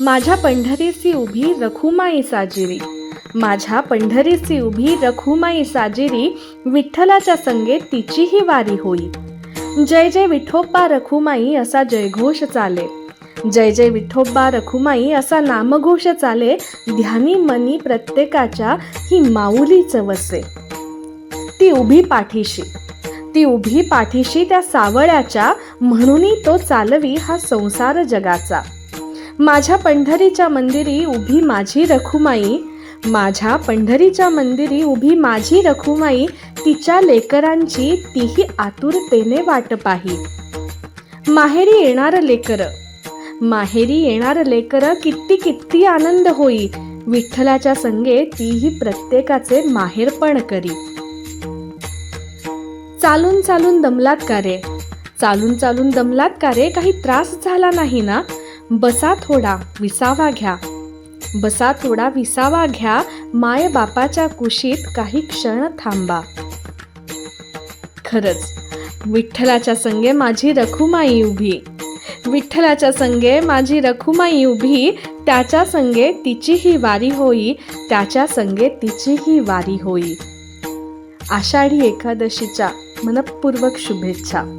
माझ्या पंढरीची उभी रखुमाई साजिरी. माझ्या पंढरीची उभी रखुमाई साजिरी विठ्ठलाच्या संगे तिचीही वारी होई. जय जय विठोबा रखुमाई असा जयघोष चाले. जय जय विठोबा रखुमाई असा नामघोष चाले. ध्यानी मनी प्रत्येकाच्या ही माऊलीच वसे. ती उभी पाठीशी. ती उभी पाठीशी त्या सावळ्याच्या म्हणूनही तो चालवी हा संसार जगाचा. माझ्या पंढरीच्या मंदिरी उभी माझी रखुमाई. माझ्या पंढरीच्या मंदिरी उभी माझी रखुमाई. तिच्या लेकरांची तीही आतुरतेने वाट पाही. माहेरी येणार लेकर. माहेरी येणार लेकर किती किती आनंद होई. विठ्ठलाच्या संगे तीही प्रत्येकाचे माहेरपण करी. चालून चालून दमलात का रे? चालून चालून दमलात का रे? काही त्रास झाला नाही ना? बसा थोडा विसावा घ्या. बसा थोडा विसावा घ्या माय बापाच्या कुशीत काही क्षण थांबा. खरंच विठ्ठलाच्या संगे माझी रखुमाई उभी. विठ्ठलाच्या संगे माझी रखुमाई उभी त्याच्या संगे तिचीही वारी होई त्याच्या संगे तिचीही वारी होई. आषाढी एकादशीच्या मनपूर्वक शुभेच्छा.